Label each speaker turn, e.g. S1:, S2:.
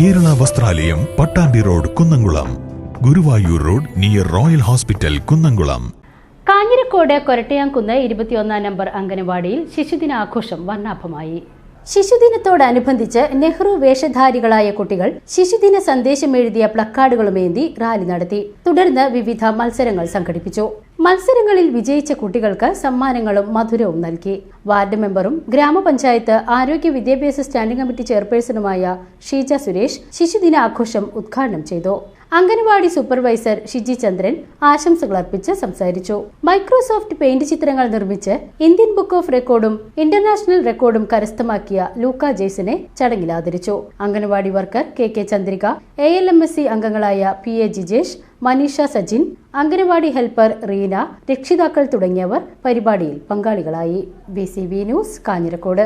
S1: Kerala Vasthralayam Pattambi road Kunnamkulam. Guruvayur road near Royal hospital Kunnamkulam.
S2: Kanjirakode Korattayamkunnu ഇരുപത്തിയൊന്നാം number അംഗനവാടിയിൽ ശിശുദിനാഘോഷം വർണാഭമായി. ശിശുദിനത്തോടനുബന്ധിച്ച് Nehru വേഷധാരികളായ കുട്ടികൾ ശിശുദിന സന്ദേശം എഴുതിയ പ്ലക്കാർഡുകളുമേന്തി rally നടത്തി. തുടർന്ന് വിവിധ മത്സരങ്ങൾ സംഘടിപ്പിച്ചു. മത്സരങ്ങളിൽ വിജയിച്ച കുട്ടികൾക്ക് സമ്മാനങ്ങളും മധുരവും നൽകി. വാർഡ് മെമ്പറും ഗ്രാമപഞ്ചായത്ത് ആരോഗ്യ വിദ്യാഭ്യാസ സ്റ്റാൻഡിംഗ് കമ്മിറ്റി ചെയർപേഴ്സണുമായ ഷീജ സുരേഷ് ശിശുദിനാഘോഷം ഉദ്ഘാടനം ചെയ്തു. അംഗനവാടി സൂപ്പർവൈസർ ഷിജി ചന്ദ്രൻ ആശംസകൾ അർപ്പിച്ച് സംസാരിച്ചു. മൈക്രോസോഫ്റ്റ് പെയിന്റ് ചിത്രങ്ങൾ നിർമ്മിച്ച് ഇന്ത്യൻ ബുക്ക് ഓഫ് റെക്കോർഡും ഇന്റർനാഷണൽ റെക്കോർഡും കരസ്ഥമാക്കിയ ലൂക്ക ജെയ്സിനെ ചടങ്ങിൽ ആദരിച്ചു. Anganwadi worker K K Chandrika A L M S C അംഗങ്ങളായ P A Jijesh Maneesha Sajin anganwadi helper Reena രക്ഷിതാക്കൾ തുടങ്ങിയവർ പരിപാടിയിൽ പങ്കാളികളായി. B C B news Kanjirakode.